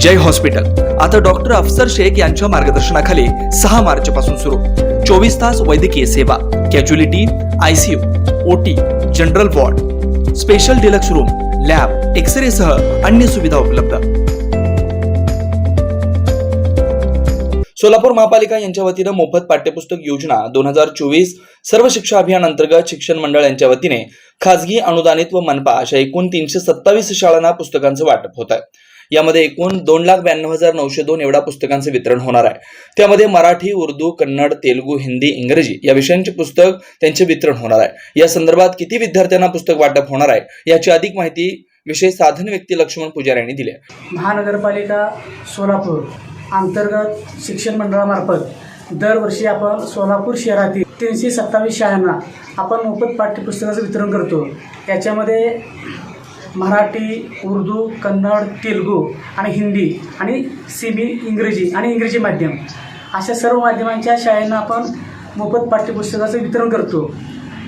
जय hospital. आता doctor अफसर शेख यांच्या मार्गदर्शनाखाली सहा मार्च पासून सुरू. चोवीस तास वैद्यकीय सेवा casualty ICU OT general ward special deluxe room lab X-ray सह अन्य सुविधा उपलब्ध. सोलापूर महापालिका यांच्या वतीनं मोफत पाठ्यपुस्तक योजना दोन हजार चोवीस सर्व शिक्षा अभियान अंतर्गत शिक्षण मंडळ यांच्या वतीने खासगी अनुदानित व मनपा अशा एकूण तीनशे सत्तावीस शाळांना पुस्तकांचं वाटप होत आहे. यामध्ये एकूण दोन लाख ब्याण्णव हजार नऊशे दोन एवढ्या पुस्तकांचं वितरण होणार आहे. त्यामध्ये मराठी उर्दू कन्नड तेलुगू हिंदी इंग्रजी या विषयांचे पुस्तक त्यांचे वितरण होणार आहे. या संदर्भात किती विद्यार्थ्यांना पुस्तक वाटप होणार आहे याची अधिक माहिती विषय साधन व्यक्ती लक्ष्मण पुजारी यांनी दिली आहे. महानगरपालिका सोलापूर अंतर्गत शिक्षण मंडळामार्फत दरवर्षी आपण सोलापूर शहरातील तीनशे सत्तावीस शाळांना आपण मोफत पाठ्यपुस्तकाचं वितरण करतो. याच्यामध्ये मराठी उर्दू कन्नड तेलगू आणि हिंदी आणि सी बी इंग्रजी आणि इंग्रजी माध्यम. अशा सर्व माध्यमांच्या शाळांना आपण मोफत पाठ्यपुस्तकाचं वितरण करतो.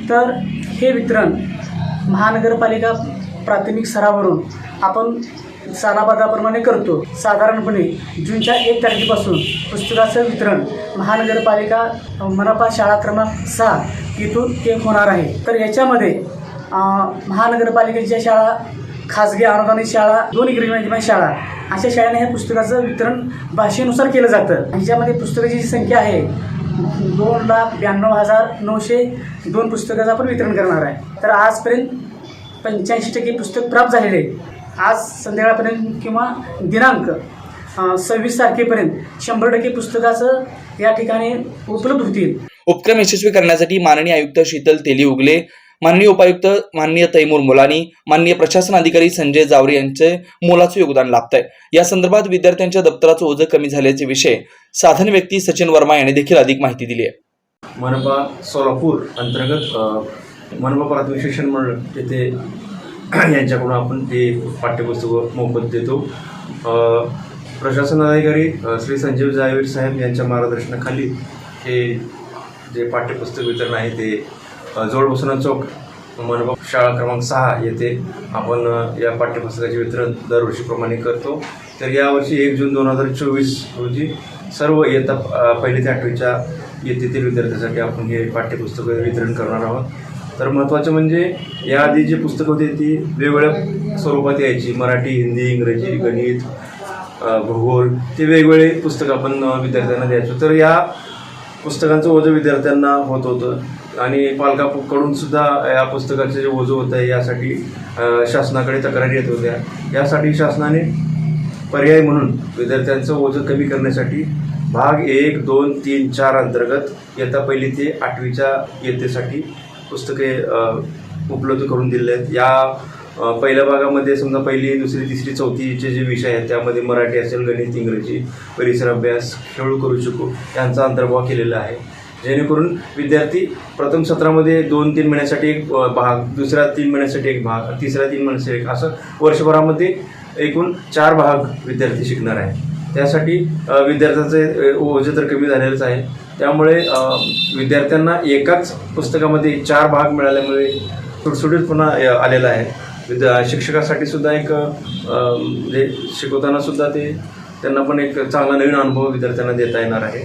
तर हे वितरण महानगरपालिका प्राथमिक स्तरावरून आपण सालाबादाप्रमाणे करतो. साधारणपणे जूनच्या एक तारखेपासून पुस्तकाचं वितरण महानगरपालिका मनपा शाळा क्रमांक सहा इथून एक होणार आहे. तर याच्यामध्ये महानगरपालिकेच्या शाळा खाजगी अनुदानित शाळा दोन इंग्रजी म्हणजे माध्यमाची शाळा. अशा शाळांना ह्या पुस्तकाचं वितरण भाषेनुसार केलं जातं. ह्याच्यामध्ये पुस्तकाची जी संख्या आहे दोन लाख ब्याण्णव हजार नऊशे दोन पुस्तकाचं आपण वितरण करणार आहे. तर आजपर्यंत पंच्याऐंशी टक्के पुस्तक प्राप्त झालेले आहे आज संध्याकाळपर्यंत किंवा दिनांक सव्वीस तारखेपर्यंत शंभर टक्के पुस्तकाचं या ठिकाणी उपलब्ध होतील. उपक्रम यशस्वी करण्यासाठी माननीय आयुक्त शीतल तेली उगले माननीय उपायुक्त माननीय तैमूर मुलानी माननीय प्रशासन अधिकारी संजय जावरे यांचे मोलाचं योगदान लाभत आहे या संदर्भात विद्यार्थ्यांच्या दप्तराचं ओझं कमी झाल्याचे विषय साधन व्यक्ती सचिन वर्मा यांनी देखील अधिक माहिती दिली आहे. मनपा सोलापूर अंतर्गत मनपा प्राथमिक शिक्षण मंडळ येथे यांच्याकडून आपण ते पाठ्यपुस्तकं मोफत देतो. प्रशासन अधिकारी श्री संजीव जायवीर साहेब यांच्या मार्गदर्शनाखाली हे जे पाठ्यपुस्तक वितरण आहे ते जवळ बसवणा चौक मनपा शाळा क्रमांक सहा येथे आपण या पाठ्यपुस्तकाचे वितरण दरवर्षीप्रमाणे करतो. तर यावर्षी एक जून दोन हजार चोवीस रोजी सर्व इयत्ता पहिली ते आठवीच्या इयत्तेतील विद्यार्थ्यांसाठी आपण हे पाठ्यपुस्तकं वितरण करणार आहोत. तर महत्त्वाचं म्हणजे याआधी जी पुस्तकं होती ती वेगवेगळ्या स्वरूपात यायची. मराठी हिंदी इंग्रजी गणित भूगोल ते वेगवेगळे पुस्तकं आपण विद्यार्थ्यांना द्यायचो. तर या पुस्तकांचं ओझं विद्यार्थ्यांना होत होतं. आणि पालकाकडून सुद्धा या पुस्तकाचे जे ओझं होतं आहे यासाठी शासनाकडे तक्रारी येत होत्या. यासाठी शासनाने पर्याय म्हणून विद्यार्थ्यांचं ओझं कमी करण्यासाठी भाग एक दोन तीन चार अंतर्गत इयत्ता पहिली ते आठवीच्या इयत्तेसाठी पुस्तके उपलब्ध करून दिले आहेत. या पहिल्या भागामध्ये समजा पहिली दुसरी तिसरी चौथीचे जे विषय आहेत त्यामध्ये मराठी असेल गणित इंग्रजी परिसर अभ्यास खेळू करू शकू यांचा अंतर्भाव केलेला आहे. जेणेकरून विद्यार्थी प्रथम सत्रामध्ये दोन तीन महिन्यासाठी एक भाग दुसऱ्या तीन महिन्यासाठी एक भाग तिसऱ्या तीन महिन्यासाठी एक असं वर्षभरामध्ये एकूण चार भाग विद्यार्थी शिकणार आहे त्यासाठी अ, विद्यार्थ्यांचे ओझे तर कमी झालेलंच आहे. त्यामुळे विद्यार्थ्यांना एकाच पुस्तकामध्ये चार भाग मिळाल्यामुळे सुटसुटीत पुन्हा आलेला आहे. विद्या शिक्षकासाठी सुद्धा एक म्हणजे शिकवताना सुद्धा ते त्यांना पण एक चांगला नवीन अनुभव विद्यार्थ्यांना देता येणार आहे.